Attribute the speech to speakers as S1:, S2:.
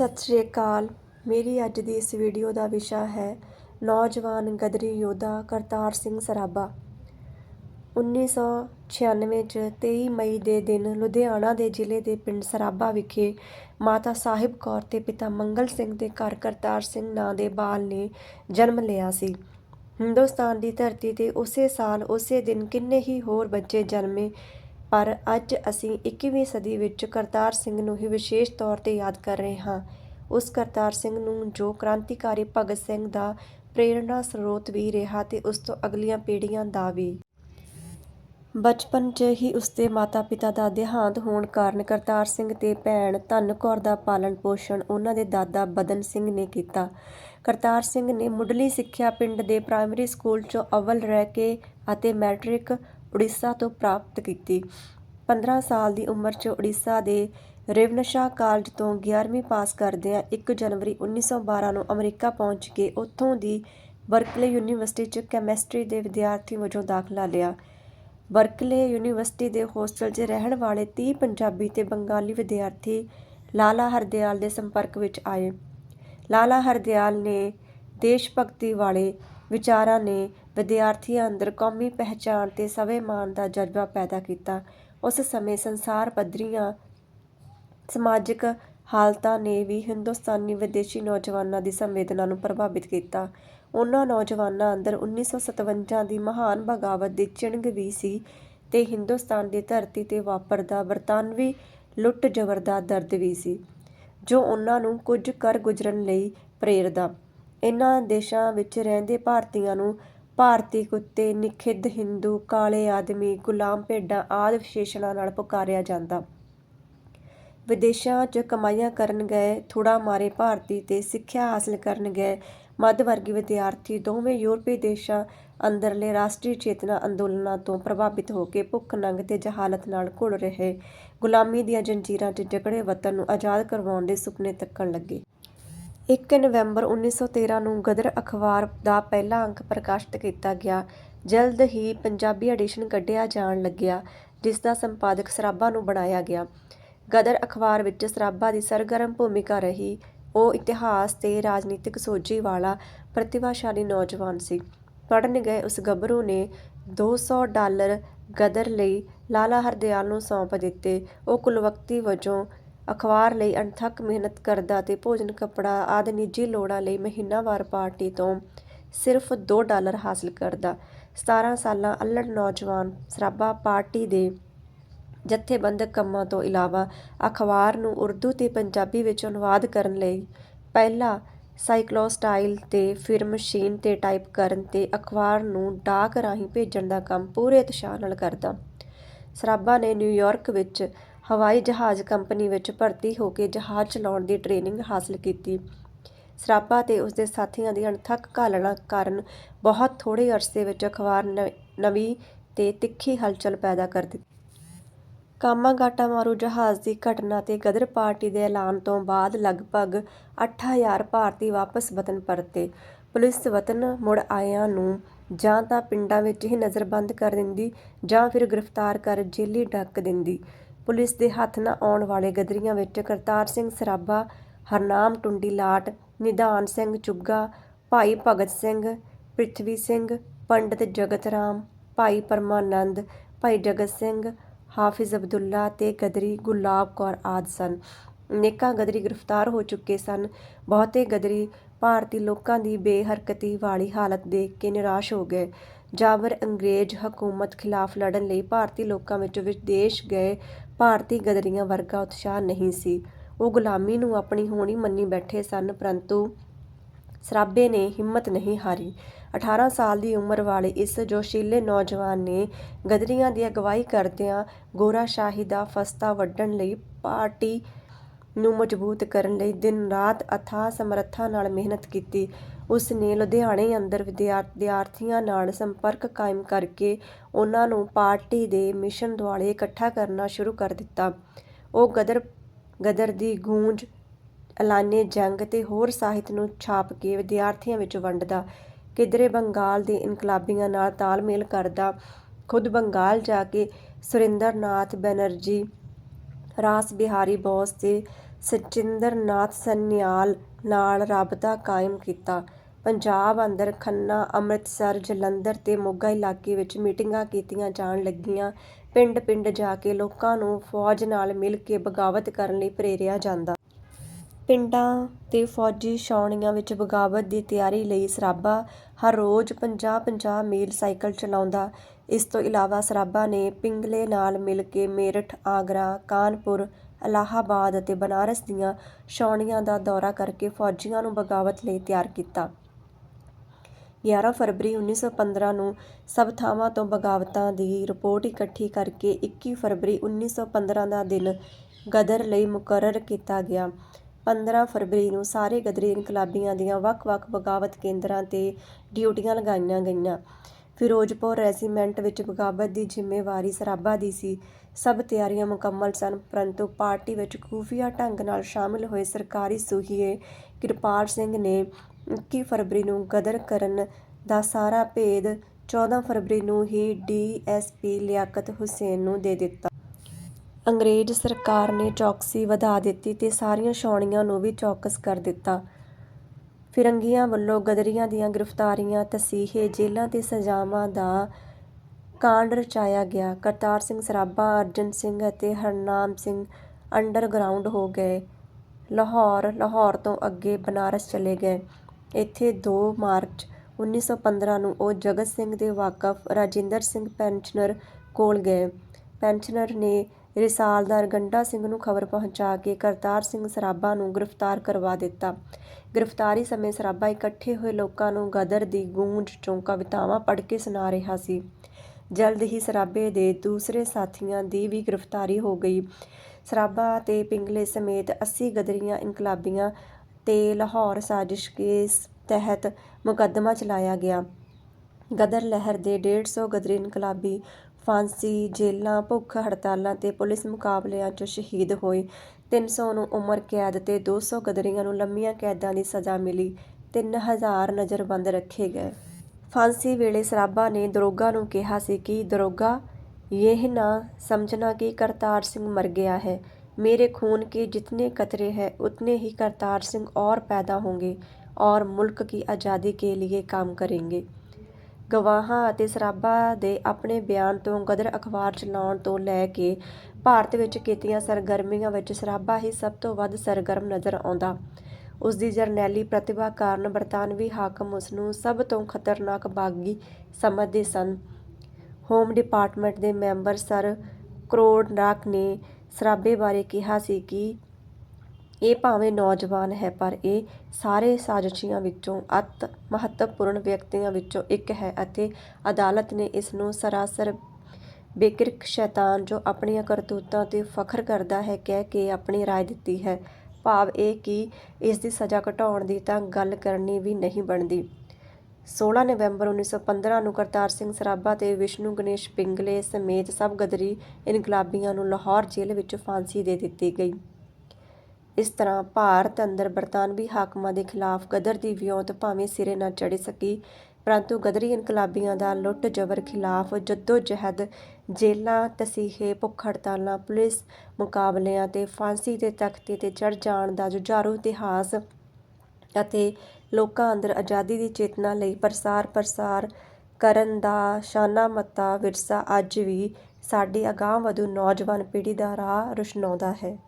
S1: ਸਤਿ ਸ਼੍ਰੀ ਅਕਾਲ। ਮੇਰੀ ਅੱਜ ਦੀ ਇਸ ਵੀਡੀਓ ਦਾ ਵਿਸ਼ਾ ਹੈ ਨੌਜਵਾਨ ਗਦਰੀ ਯੋਧਾ ਕਰਤਾਰ ਸਿੰਘ ਸਰਾਭਾ। 1996 ਚ 23 ਮਈ ਦੇ ਦਿਨ ਲੁਧਿਆਣਾ ਦੇ ਜ਼ਿਲ੍ਹੇ ਦੇ ਪਿੰਡ ਸਰਾਭਾ ਵਿਖੇ ਮਾਤਾ ਸਾਹਿਬ ਕੌਰ ਤੇ ਪਿਤਾ ਮੰਗਲ ਸਿੰਘ ਦੇ ਘਰ ਕਰਤਾਰ ਸਿੰਘ ਨਾਂ ਦੇ ਬਾਲ ਨੇ ਜਨਮ ਲਿਆ ਸੀ। ਹਿੰਦੁਸਤਾਨ ਦੀ ਧਰਤੀ ਤੇ ਉਸੇ ਸਾਲ ਉਸੇ ਦਿਨ ਕਿੰਨੇ ਹੀ ਹੋਰ ਬੱਚੇ ਜਨਮੇ ਪਰ ਅੱਜ ਅਸੀਂ 21ਵੀਂ ਸਦੀ ਵਿੱਚ ਕਰਤਾਰ ਸਿੰਘ ਨੂੰ ਹੀ ਵਿਸ਼ੇਸ਼ ਤੌਰ ਤੇ ਯਾਦ ਕਰ ਰਹੇ ਹਾਂ। ਉਸ ਕਰਤਾਰ ਸਿੰਘ ਨੂੰ ਜੋ ਕ੍ਰਾਂਤੀਕਾਰੀ ਭਗਤ ਸਿੰਘ ਦਾ ਪ੍ਰੇਰਣਾ ਸਰੋਤ ਵੀ ਰਿਹਾ ਤੇ ਉਸ ਤੋਂ ਅਗਲੀਆਂ ਪੀੜ੍ਹੀਆਂ ਦਾ ਵੀ। ਬਚਪਨ 'ਚ ਹੀ ਉਸਦੇ ਮਾਤਾ-ਪਿਤਾ ਦਾ ਦੇਹਾਂਤ ਹੋਣ ਕਾਰਨ ਕਰਤਾਰ ਸਿੰਘ ਤੇ ਭੈਣ ਧੰਨ ਕੌਰ ਦਾ ਪਾਲਣ ਪੋਸ਼ਣ ਉਹਨਾਂ ਦੇ ਦਾਦਾ ਬਦਨ ਸਿੰਘ ਨੇ ਕੀਤਾ। ਕਰਤਾਰ ਸਿੰਘ ਨੇ ਮੁੱਢਲੀ ਸਿੱਖਿਆ ਪਿੰਡ ਦੇ ਪ੍ਰਾਇਮਰੀ ਸਕੂਲ 'ਚੋਂ ਅਵਲ ਰਹਿ ਕੇ ਅਤੇ ਮੈਟ੍ਰਿਕ ਉੜੀਸਾ ਤੋਂ ਪ੍ਰਾਪਤ ਕੀਤੀ। 15 ਸਾਲ ਦੀ ਉਮਰ 'ਚ ਉੜੀਸਾ ਦੇ ਰੇਵਨਸ਼ਾ ਕਾਲਜ ਤੋਂ 11ਵੀਂ ਪਾਸ ਕਰਦਿਆਂ 1 ਜਨਵਰੀ 1912 ਨੂੰ ਅਮਰੀਕਾ ਪਹੁੰਚ ਕੇ ਉੱਥੋਂ ਦੀ ਬਰਕਲੇ ਯੂਨੀਵਰਸਿਟੀ 'ਚ ਕੈਮਿਸਟਰੀ ਦੇ ਵਿਦਿਆਰਥੀ ਵਜੋਂ ਦਾਖਲਾ ਲਿਆ। ਬਰਕਲੇ ਯੂਨੀਵਰਸਿਟੀ ਦੇ ਹੋਸਟਲ 'ਚ ਰਹਿਣ ਵਾਲੇ 30 ਪੰਜਾਬੀ ਤੇ ਬੰਗਾਲੀ ਵਿਦਿਆਰਥੀ ਲਾਲਾ ਹਰਦਿਆਲ ਦੇ ਸੰਪਰਕ ਵਿੱਚ ਆਏ। ਲਾਲਾ ਹਰਦਿਆਲ ਨੇ ਦੇਸ਼ ਭਗਤੀ ਵਾਲੇ ਵਿਚਾਰਾਂ ਨੇ ਵਿਦਿਆਰਥੀਆਂ ਅੰਦਰ ਕੌਮੀ ਪਹਿਚਾਣ ਤੇ ਸਵੈਮਾਨ ਦਾ ਜਜ਼ਬਾ ਪੈਦਾ ਕੀਤਾ। ਉਸ ਸਮੇਂ ਸੰਸਾਰ ਪੱਧਰੀਆਂ ਸਮਾਜਿਕ ਹਾਲਤਾਂ ਨੇ ਵੀ ਹਿੰਦੁਸਤਾਨੀ ਵਿਦੇਸ਼ੀ ਨੌਜਵਾਨਾਂ ਦੀ ਸੰਵੇਦਨਾ ਨੂੰ ਪ੍ਰਭਾਵਿਤ ਕੀਤਾ। ਉਹਨਾਂ ਨੌਜਵਾਨਾਂ ਅੰਦਰ 1957 ਦੀ ਮਹਾਨ ਬਗਾਵਤ ਦੀ ਚਿਣਗ ਵੀ ਸੀ ਤੇ ਹਿੰਦੁਸਤਾਨ ਦੀ ਧਰਤੀ ਤੇ ਵਾਪਰਦਾ ਬਰਤਾਨਵੀ ਲੁੱਟ ਜ਼ਬਰ ਦਾ ਦਰਦ ਵੀ ਸੀ, ਜੋ ਉਹਨਾਂ ਨੂੰ ਕੁਝ ਕਰ ਗੁਜ਼ਰਨ ਲਈ ਪ੍ਰੇਰਦਾ। ਇਹਨਾਂ ਦੇਸ਼ਾਂ ਵਿੱਚ ਰਹਿੰਦੇ ਭਾਰਤੀਆਂ ਨੂੰ ਭਾਰਤੀ ਕੁੱਤੇ, ਨਿਖਿੱਧ ਹਿੰਦੂ, ਕਾਲੇ ਆਦਮੀ, ਗੁਲਾਮ ਭੇਡਾਂ ਆਦਿ ਵਿਸ਼ੇਸ਼ਣਾਂ ਨਾਲ ਪੁਕਾਰਿਆ ਜਾਂਦਾ। ਵਿਦੇਸ਼ਾਂ 'ਚ ਕਮਾਈਆਂ ਕਰਨ ਗਏ ਥੁੜਾ ਮਾਰੇ ਭਾਰਤੀ ਤੇ ਸਿੱਖਿਆ ਹਾਸਲ ਕਰਨ ਗਏ ਮੱਧ ਵਰਗੀ ਵਿਦਿਆਰਥੀ ਦੋਵੇਂ ਯੂਰਪੀ ਦੇਸ਼ਾਂ ਅੰਦਰਲੇ ਰਾਸ਼ਟਰੀ ਚੇਤਨਾ ਅੰਦੋਲਨਾਂ ਤੋਂ ਪ੍ਰਭਾਵਿਤ ਹੋ ਕੇ ਭੁੱਖ ਨੰਗ ਤੇ ਜਹਾਲਤ ਨਾਲ ਘੁਲ ਰਹੇ। ਗੁਲਾਮੀ ਦੀਆਂ ਜੰਜੀਰਾਂ 'ਚ ਜਕੜੇ ਵਤਨ ਨੂੰ ਆਜ਼ਾਦ ਕਰਵਾਉਣ ਦੇ ਸੁਪਨੇ ਤੱਕਣ ਲੱਗੇ। 1 ਨਵੰਬਰ 1913 ਨੂੰ ਗਦਰ ਅਖਬਾਰ ਦਾ ਪਹਿਲਾ ਅੰਕ ਪ੍ਰਕਾਸ਼ਿਤ ਕੀਤਾ ਗਿਆ। ਜਲਦ ਹੀ ਪੰਜਾਬੀ ਐਡੀਸ਼ਨ ਕੱਢਿਆ ਜਾਣ ਲੱਗਿਆ, ਜਿਸ ਦਾ ਸੰਪਾਦਕ ਸਰਾਭਾ ਨੂੰ ਬਣਾਇਆ ਗਿਆ। ਗਦਰ ਅਖਬਾਰ ਵਿੱਚ ਸਰਾਭਾ ਦੀ ਸਰਗਰਮ ਭੂਮਿਕਾ ਰਹੀ। ਉਹ ਇਤਿਹਾਸ ਤੇ ਰਾਜਨੀਤਿਕ ਸੋਝੀ ਵਾਲਾ ਪ੍ਰਤਿਭਾਸ਼ਾਲੀ ਨੌਜਵਾਨ ਸੀ। ਪੜ੍ਹਨ ਗਏ ਉਸ ਗੱਭਰੂ ਨੇ 200 ਡਾਲਰ ਗਦਰ ਲਈ ਲਾਲਾ ਹਰਦਿਆਲ ਨੂੰ ਸੌਂਪ ਦਿੱਤੇ। ਉਹ ਕੁਲਵਕਤੀ ਵਜੋਂ ਅਖਬਾਰ ਲਈ ਅਣਥੱਕ ਮਿਹਨਤ ਕਰਦਾ ਤੇ ਭੋਜਨ, ਕੱਪੜਾ ਆਦਿ ਨਿੱਜੀ ਲੋੜਾਂ ਲਈ ਮਹੀਨਾਵਾਰ ਪਾਰਟੀ ਤੋਂ ਸਿਰਫ 2 ਡਾਲਰ ਹਾਸਲ ਕਰਦਾ। 17 ਸਾਲਾਂ ਅਲੜ ਨੌਜਵਾਨ ਸਰਾਭਾ ਪਾਰਟੀ ਦੇ ਜਥੇਬੰਦਕ ਕੰਮਾਂ ਤੋਂ ਇਲਾਵਾ ਅਖਬਾਰ ਨੂੰ ਉਰਦੂ ਤੇ ਪੰਜਾਬੀ ਵਿੱਚ ਅਨੁਵਾਦ ਕਰਨ ਲਈ ਪਹਿਲਾ ਸਾਈਕਲੋਸਟਾਈਲ ਤੇ ਫਿਰ ਮਸ਼ੀਨ ਤੇ ਟਾਈਪ ਕਰਨ ਤੇ ਅਖਬਾਰ ਨੂੰ ਡਾਕ ਰਾਹੀਂ ਭੇਜਣ ਦਾ ਕੰਮ ਪੂਰੇ ਉਤਸ਼ਾਹ ਨਾਲ ਕਰਦਾ। ਸਰਾਭਾ ਨੇ ਨਿਊਯਾਰਕ ਵਿੱਚ ਹਵਾਈ ਜਹਾਜ਼ ਕੰਪਨੀ ਵਿੱਚ ਭਰਤੀ ਹੋ ਕੇ ਜਹਾਜ਼ ਚਲਾਉਣ ਦੀ ਟ੍ਰੇਨਿੰਗ ਹਾਸਲ ਕੀਤੀ। ਸਰਾਭਾ ਤੇ ਉਸਦੇ ਸਾਥੀਆਂ ਦੀ ਅਣਥੱਕ ਘਾਲਣਾ ਕਾਰਨ ਬਹੁਤ ਥੋੜੇ ਅਰਸੇ ਵਿੱਚ ਅਖਬਾਰ ਨਵੀਂ ਤੇ ਤਿੱਖੀ ਹਲਚਲ ਪੈਦਾ ਕਰ ਦਿੱਤੀ। ਕਾਮਾਗਾਟਾ ਮਾਰੂ ਜਹਾਜ਼ ਦੀ ਘਟਨਾ ਤੇ ਗਦਰ ਪਾਰਟੀ ਦੇ ਐਲਾਨ ਤੋਂ ਬਾਅਦ ਲਗਭਗ 8000 ਭਾਰਤੀ ਵਾਪਸ ਵਤਨ ਪਰਤੇ। ਪੁਲਿਸ ਵਤਨ ਮੁੜ ਆਇਆਂ ਨੂੰ ਜਾਂ ਤਾਂ ਪਿੰਡਾਂ ਵਿੱਚ ਹੀ ਨਜ਼ਰਬੰਦ ਕਰ ਦਿੰਦੀ ਜਾਂ ਫਿਰ ਗ੍ਰਿਫਤਾਰ ਕਰ ਜੇਲੀ ਡੱਕ ਦਿੰਦੀ। ਪੁਲਿਸ ਦੇ ਹੱਥ ਨਾ ਆਉਣ ਵਾਲੇ ਗਦਰੀਆਂ ਵਿੱਚ ਕਰਤਾਰ ਸਿੰਘ ਸਰਾਭਾ, ਹਰਨਾਮ ਟੁੰਡੀ ਲਾਟ, ਨਿਧਾਨ ਸਿੰਘ ਚੁੱਗਾ, ਭਾਈ ਭਗਤ ਸਿੰਘ, ਪ੍ਰਿਥਵੀ ਸਿੰਘ, ਪੰਡਤ ਜਗਤ ਰਾਮ, ਭਾਈ ਪਰਮਾਨੰਦ, ਭਾਈ ਜਗਤ ਸਿੰਘ, ਹਾਫਿਜ਼ ਅਬਦੁੱਲਾ ਤੇ ਗਦਰੀ ਗੁਲਾਬ ਕੌਰ ਆਦ ਸਨ। ਅਨੇਕਾਂ ਗਦਰੀ ਗ੍ਰਿਫਤਾਰ ਹੋ ਚੁੱਕੇ ਸਨ। ਬਹੁਤੇ ਗਦਰੀ ਭਾਰਤੀ ਲੋਕਾਂ ਦੀ ਬੇਹਰਕਤੀ ਵਾਲੀ ਹਾਲਤ ਦੇਖ ਕੇ ਨਿਰਾਸ਼ ਹੋ ਗਏ। ਜਾਬਰ ਅੰਗਰੇਜ਼ ਹਕੂਮਤ ਖਿਲਾਫ ਲੜਨ ਲਈ ਭਾਰਤੀ ਲੋਕਾਂ ਵਿੱਚ ਵਿਦੇਸ਼ ਗਏ ਭਾਰਤੀ ਗਦਰੀਆਂ ਵਰਗਾ ਉਤਸ਼ਾਹ ਨਹੀਂ ਸੀ। ਉਹ ਗੁਲਾਮੀ ਨੂੰ ਆਪਣੀ ਹੋਣੀ ਮੰਨੀ ਬੈਠੇ ਸਨ, ਪਰੰਤੂ ਸਰਾਭੇ ਨੇ ਹਿੰਮਤ ਨਹੀਂ ਹਾਰੀ। 18 ਸਾਲ ਦੀ ਉਮਰ ਵਾਲੇ ਇਸ ਜੋਸ਼ੀਲੇ ਨੌਜਵਾਨ ਨੇ ਗਦਰੀਆਂ ਦੀ ਅਗਵਾਈ ਕਰਦਿਆਂ ਗੋਰਾ ਸ਼ਾਹੀ ਦਾ ਫਸਤਾ ਵੱਢਣ ਲਈ ਪਾਰਟੀ ਨੂੰ ਮਜ਼ਬੂਤ ਕਰਨ ਲਈ ਦਿਨ ਰਾਤ ਅਥਾਹ ਸਮਰੱਥਾ ਨਾਲ ਮਿਹਨਤ ਕੀਤੀ। ਉਸ ਨੇ ਲੁਧਿਆਣੇ ਅੰਦਰ ਵਿਦਿਆਰਥੀਆਂ ਨਾਲ ਸੰਪਰਕ ਕਾਇਮ ਕਰਕੇ ਉਹਨਾਂ ਨੂੰ ਪਾਰਟੀ ਦੇ ਮਿਸ਼ਨ ਦੁਆਲੇ ਇਕੱਠਾ ਕਰਨਾ ਸ਼ੁਰੂ ਕਰ ਦਿੱਤਾ ਉਹ ਗਦਰ ਗਦਰ ਦੀ ਗੂੰਜ, ਐਲਾਨੇ ਜੰਗ ਤੇ ਹੋਰ ਸਾਹਿਤ ਨੂੰ ਛਾਪ ਕੇ ਵਿਦਿਆਰਥੀਆਂ ਵਿੱਚ ਵੰਡਦਾ ਕਿਧਰੇ ਬੰਗਾਲ ਦੇ ਇਨਕਲਾਬੀਆਂ ਨਾਲ ਤਾਲਮੇਲ ਕਰਦਾ, ਖੁਦ ਬੰਗਾਲ ਜਾ ਕੇ ਸੁਰਿੰਦਰ ਨਾਥ ਬੈਨਰਜੀ, ਰਾਸ ਬਿਹਾਰੀ ਬੋਸ ਤੇ ਸਚਿੰਦਰ ਨਾਥ ਸਨਿਆਲ ਨਾਲ ਰਾਬਤਾ ਕਾਇਮ ਕੀਤਾ। ਪੰਜਾਬ ਅੰਦਰ ਖੰਨਾ, ਅੰਮ੍ਰਿਤਸਰ, ਜਲੰਧਰ ਤੇ ਮੋਗਾ ਇਲਾਕੇ ਵਿੱਚ ਮੀਟਿੰਗਾਂ ਕੀਤੀਆਂ ਜਾਣ ਲੱਗੀਆਂ। ਪਿੰਡ-ਪਿੰਡ ਜਾ ਕੇ ਲੋਕਾਂ ਨੂੰ ਫ਼ੌਜ ਨਾਲ ਮਿਲ ਕੇ ਬਗਾਵਤ ਕਰਨ ਲਈ ਪ੍ਰੇਰਿਆ ਜਾਂਦਾ। ਪਿੰਡਾਂ ਤੇ ਫ਼ੌਜੀ ਛਾਉਣੀਆਂ ਵਿੱਚ ਬਗਾਵਤ ਦੀ ਤਿਆਰੀ ਲਈ ਸਰਾਭਾ ਹਰ ਰੋਜ਼ ਪੰਜਾਹ-ਪੰਜਾਹ ਮੀਲ ਸਾਈਕਲ ਚਲਾਉਂਦਾ। ਇਸ ਤੋਂ ਇਲਾਵਾ ਸਰਾਭਾ ਨੇ ਪਿੰਗਲੇ ਨਾਲ ਮਿਲ ਕੇ ਮੇਰਠ, ਆਗਰਾ, ਕਾਨਪੁਰ, ਅਲਾਹਾਬਾਦ ਅਤੇ ਬਨਾਰਸ ਦੀਆਂ ਛਾਉਣੀਆਂ ਦਾ ਦੌਰਾ ਕਰਕੇ ਫ਼ੌਜੀਆਂ ਨੂੰ ਬਗਾਵਤ ਲਈ ਤਿਆਰ ਕੀਤਾ। ਗਿਆਰਾਂ ਫਰਵਰੀ ਉੱਨੀ ਸੌ ਪੰਦਰਾਂ ਨੂੰ ਸਭ ਥਾਵਾਂ ਤੋਂ ਬਗਾਵਤਾਂ ਦੀ ਰਿਪੋਰਟ ਇਕੱਠੀ ਕਰਕੇ ਇੱਕੀ ਫਰਵਰੀ ਉੱਨੀ ਸੌ ਪੰਦਰਾਂ ਦਾ ਦਿਨ ਗ਼ਦਰ ਲਈ ਮੁਕਰਰ ਕੀਤਾ ਗਿਆ। ਪੰਦਰਾਂ ਫਰਵਰੀ ਨੂੰ ਸਾਰੇ ਗ਼ਦਰੀ ਇਨਕਲਾਬੀਆਂ ਦੀਆਂ ਵੱਖ-ਵੱਖ ਬਗਾਵਤ ਕੇਂਦਰਾਂ ਤੇ ਡਿਊਟੀਆਂ ਲਗਾਈਆਂ ਗਈਆਂ। ਫਿਰੋਜ਼ਪੁਰ ਰੈਜੀਮੈਂਟ ਵਿੱਚ ਬਗਾਵਤ ਦੀ ਜ਼ਿੰਮੇਵਾਰੀ ਸਰਾਭਾ ਦੀ ਸੀ। ਸਭ ਤਿਆਰੀਆਂ ਮੁਕੰਮਲ ਸਨ, ਪਰੰਤੂ ਪਾਰਟੀ ਵਿੱਚ ਖੁਫ਼ੀਆ ਢੰਗ ਨਾਲ ਸ਼ਾਮਿਲ ਹੋਏ ਸਰਕਾਰੀ ਸੂਹੀਏ ਕਿਰਪਾਲ ਸਿੰਘ ਨੇ ਇੱਕੀ ਫਰਵਰੀ ਨੂੰ ਗ਼ਦਰ ਕਰਨ ਦਾ ਸਾਰਾ ਭੇਦ ਚੌਦਾਂ ਫਰਵਰੀ ਨੂੰ ਹੀ D. S. P. Liaquat Hussain ਨੂੰ ਦੇ ਦਿੱਤਾ। ਅੰਗਰੇਜ਼ ਸਰਕਾਰ ਨੇ ਚੌਕਸੀ ਵਧਾ ਦਿੱਤੀ ਤੇ ਸਾਰੀਆਂ ਛਾਉਣੀਆਂ ਨੂੰ ਵੀ ਚੌਕਸ ਕਰ ਦਿੱਤਾ। ਫ਼ਿਰੰਗੀਆਂ ਵੱਲੋਂ ਗ਼ਦਰੀਆਂ ਦੀਆਂ ਗ੍ਰਿਫ਼ਤਾਰੀਆਂ, ਤਸੀਹੇ, ਜੇਲ੍ਹਾਂ ਤੇ ਸਜ਼ਾਵਾਂ ਦਾ ਕਾਂਡ ਰਚਾਇਆ ਗਿਆ। ਕਰਤਾਰ ਸਿੰਘ ਸਰਾਭਾ, ਅਰਜਨ ਸਿੰਘ ਅਤੇ ਹਰਨਾਮ ਸਿੰਘ ਅੰਡਰਗਰਾਉਂਡ ਹੋ ਗਏ। ਲਾਹੌਰ, ਲਾਹੌਰ ਤੋਂ ਅੱਗੇ ਬਨਾਰਸ ਚਲੇ ਗਏ। ਇੱਥੇ ਦੋ ਮਾਰਚ ਉੱਨੀ ਸੌ ਪੰਦਰਾਂ ਨੂੰ ਉਹ ਜਗਤ ਸਿੰਘ ਦੇ ਵਾਕਫ਼ ਰਾਜਿੰਦਰ ਸਿੰਘ ਪੈਨਸ਼ਨਰ ਕੋਲ ਗਏ। ਪੈਨਸ਼ਨਰ ਨੇ ਰਿਸਾਲਦਾਰ ਗੰਡਾ ਸਿੰਘ ਨੂੰ ਖ਼ਬਰ ਪਹੁੰਚਾ ਕੇ ਕਰਤਾਰ ਸਿੰਘ ਸਰਾਭਾ ਨੂੰ ਗ੍ਰਿਫ਼ਤਾਰ ਕਰਵਾ ਦਿੱਤਾ। ਗ੍ਰਿਫ਼ਤਾਰੀ ਸਮੇਂ ਸਰਾਭਾ ਇਕੱਠੇ ਹੋਏ ਲੋਕਾਂ ਨੂੰ ਗ਼ਦਰ ਦੀ ਗੂੰਜ ਚੋਂ ਕਵਿਤਾਵਾਂ ਪੜ੍ਹ ਕੇ ਸੁਣਾ ਰਿਹਾ ਸੀ। ਜਲਦ ਹੀ ਸਰਾਭੇ ਦੇ ਦੂਸਰੇ ਸਾਥੀਆਂ ਦੀ ਵੀ ਗ੍ਰਿਫ਼ਤਾਰੀ ਹੋ ਗਈ। ਸਰਾਭਾ ਤੇ ਪਿੰਗਲੇ ਸਮੇਤ ਅੱਸੀ ਗ਼ਦਰੀ ਇਨਕਲਾਬੀਆਂ ਤੇ ਲਾਹੌਰ ਸਾਜ਼ਿਸ਼ ਕੇਸ ਤਹਿਤ ਮੁਕੱਦਮਾ ਚਲਾਇਆ ਗਿਆ। ਗ਼ਦਰ ਲਹਿਰ ਦੇ ਡੇਢ ਸੌ ਗ਼ਦਰੀ ਇਨਕਲਾਬੀ ਫਾਂਸੀ, ਜੇਲ੍ਹਾਂ, ਭੁੱਖ ਹੜਤਾਲਾਂ ਤੇ ਪੁਲਿਸ ਮੁਕਾਬਲਿਆਂ 'ਚ ਸ਼ਹੀਦ ਹੋਏ। ਤਿੰਨ ਸੌ ਨੂੰ ਉਮਰ ਕੈਦ ਤੇ ਦੋ ਸੌ ਗ਼ਦਰੀਆਂ ਨੂੰ ਲੰਮੀਆਂ ਕੈਦਾਂ ਦੀ ਸਜ਼ਾ ਮਿਲੀ। ਤਿੰਨ ਹਜ਼ਾਰ ਨਜ਼ਰਬੰਦ ਰੱਖੇ ਗਏ। ਫਾਂਸੀ ਵੇਲੇ ਸਰਾਭਾ ਨੇ ਦਰੋਗਾ ਨੂੰ ਕਿਹਾ ਸੀ ਕਿ ਦਰੋਗਾ, ਯਹ ਨਾ ਸਮਝਣਾ ਕਿ ਕਰਤਾਰ ਸਿੰਘ ਮਰ ਗਿਆ ਹੈ। ਮੇਰੇ ਖੂਨ ਕੇ ਜਿਤਨੇ ਕਤਰੇ हैं उतने ही करतार सिंह और पैदा होंगे और मुल्क की आज़ादी के लिए काम करेंगे। ਗਵਾਹਾਂ ਅਤੇ ਸਰਾਭਾ ਦੇ ਆਪਣੇ ਬਿਆਨ ਤੋਂ ਗ਼ਦਰ ਅਖ਼ਬਾਰ ਚਲਾਉਣ ਤੋਂ ਲੈ ਕੇ ਭਾਰਤ ਵਿੱਚ ਕੀਤੀਆਂ ਸਰਗਰਮੀਆਂ ਵਿੱਚ ਸਰਾਭਾ ਹੀ ਸਭ ਤੋਂ ਵੱਧ ਸਰਗਰਮ ਨਜ਼ਰ ਆਉਂਦਾ। ਉਸਦੀ ਜਰਨੈਲੀ ਪ੍ਰਤਿਭਾ ਕਾਰਨ ਬਰਤਾਨਵੀ ਹਾਕਮ ਉਸਨੂੰ ਸਭ ਤੋਂ ਖ਼ਤਰਨਾਕ ਬਾਗ਼ੀ ਸਮਝਦੇ ਸਨ। ਹੋਮ ਡਿਪਾਰਟਮੈਂਟ ਦੇ ਮੈਂਬਰ ਸਰ ਕ੍ਰੌਡਾਕ ਨੇ ਸਰਾਭੇ ਬਾਰੇ ਕਿਹਾ ਸੀ ਕਿ ਇਹ ਭਾਵੇਂ ਨੌਜਵਾਨ ਹੈ, ਪਰ ਇਹ ਸਾਰੇ ਸਾਜ਼ਿਸ਼ੀਆਂ ਵਿੱਚੋਂ ਅਤਿ ਮਹੱਤਵਪੂਰਨ ਵਿਅਕਤੀਆਂ ਵਿੱਚੋਂ ਇੱਕ ਹੈ ਅਤੇ ਅਦਾਲਤ ਨੇ ਇਸ ਨੂੰ ਸਰਾਸਰ ਬੇਕਿਰਕ ਸ਼ੈਤਾਨ ਜੋ ਆਪਣੀਆਂ ਕਰਤੂਤਾਂ 'ਤੇ ਫ਼ਖ਼ਰ ਕਰਦਾ ਹੈ ਕਹਿ ਕੇ ਆਪਣੀ ਰਾਏ ਦਿੱਤੀ ਹੈ। ਭਾਵ ਇਹ ਕਿ ਇਸ ਦੀ ਸਜ਼ਾ ਘਟਾਉਣ ਦੀ ਤਾਂ ਗੱਲ ਕਰਨੀ ਵੀ ਨਹੀਂ ਬਣਦੀ। ਸੋਲ੍ਹਾਂ ਨਵੰਬਰ ਉੱਨੀ ਸੌ ਪੰਦਰਾਂ ਨੂੰ ਕਰਤਾਰ ਸਿੰਘ ਸਰਾਭਾ ਤੇ ਵਿਸ਼ਨੂੰ ਗਣੇਸ਼ ਪਿੰਗਲੇ ਸਮੇਤ ਸਭ ਗ਼ਦਰੀ ਇਨਕਲਾਬੀਆਂ ਨੂੰ ਲਾਹੌਰ ਜੇਲ੍ਹ ਵਿੱਚ ਫਾਂਸੀ ਦੇ ਦਿੱਤੀ ਗਈ। ਇਸ ਤਰ੍ਹਾਂ ਭਾਰਤ ਅੰਦਰ ਬਰਤਾਨਵੀ ਹਾਕਮਾਂ ਦੇ ਖ਼ਿਲਾਫ਼ ਗ਼ਦਰ ਦੀ ਵਿਉਂਤ ਭਾਵੇਂ ਸਿਰੇ ਨਾ ਚੜ੍ਹ ਸਕੀ ਪਰੰਤੂ ਗ਼ਦਰੀ ਇਨਕਲਾਬੀਆਂ ਦਾ ਲੁੱਟ-ਜਬਰ ਖ਼ਿਲਾਫ਼ ਜੱਦੋ-ਜਹਿਦ, ਜੇਲ੍ਹਾਂ, ਤਸੀਹੇ, ਭੁੱਖ ਹੜਤਾਲਾਂ, ਪੁਲਿਸ ਮੁਕਾਬਲਿਆਂ ਤੇ ਫਾਂਸੀ ਦੇ ਤਖ਼ਤੇ ਤੇ ਚੜ੍ਹ ਜਾਣ ਦਾ ਜੁਝਾਰੂ ਇਤਿਹਾਸ ਅਤੇ ਲੋਕਾਂ ਅੰਦਰ ਆਜ਼ਾਦੀ ਦੀ ਚੇਤਨਾ ਲਈ ਪ੍ਰਸਾਰ-ਪ੍ਰਸਾਰ ਕਰਨ ਦਾ ਸ਼ਾਨਾਮੱਤਾ ਵਿਰਸਾ ਅੱਜ ਵੀ ਸਾਡੀ ਅਗਾਂਹਵਧੂ ਨੌਜਵਾਨ ਪੀੜ੍ਹੀ ਦਾ ਰਾਹ ਰੁਸ਼ਨਾਉਂਦਾ ਹੈ।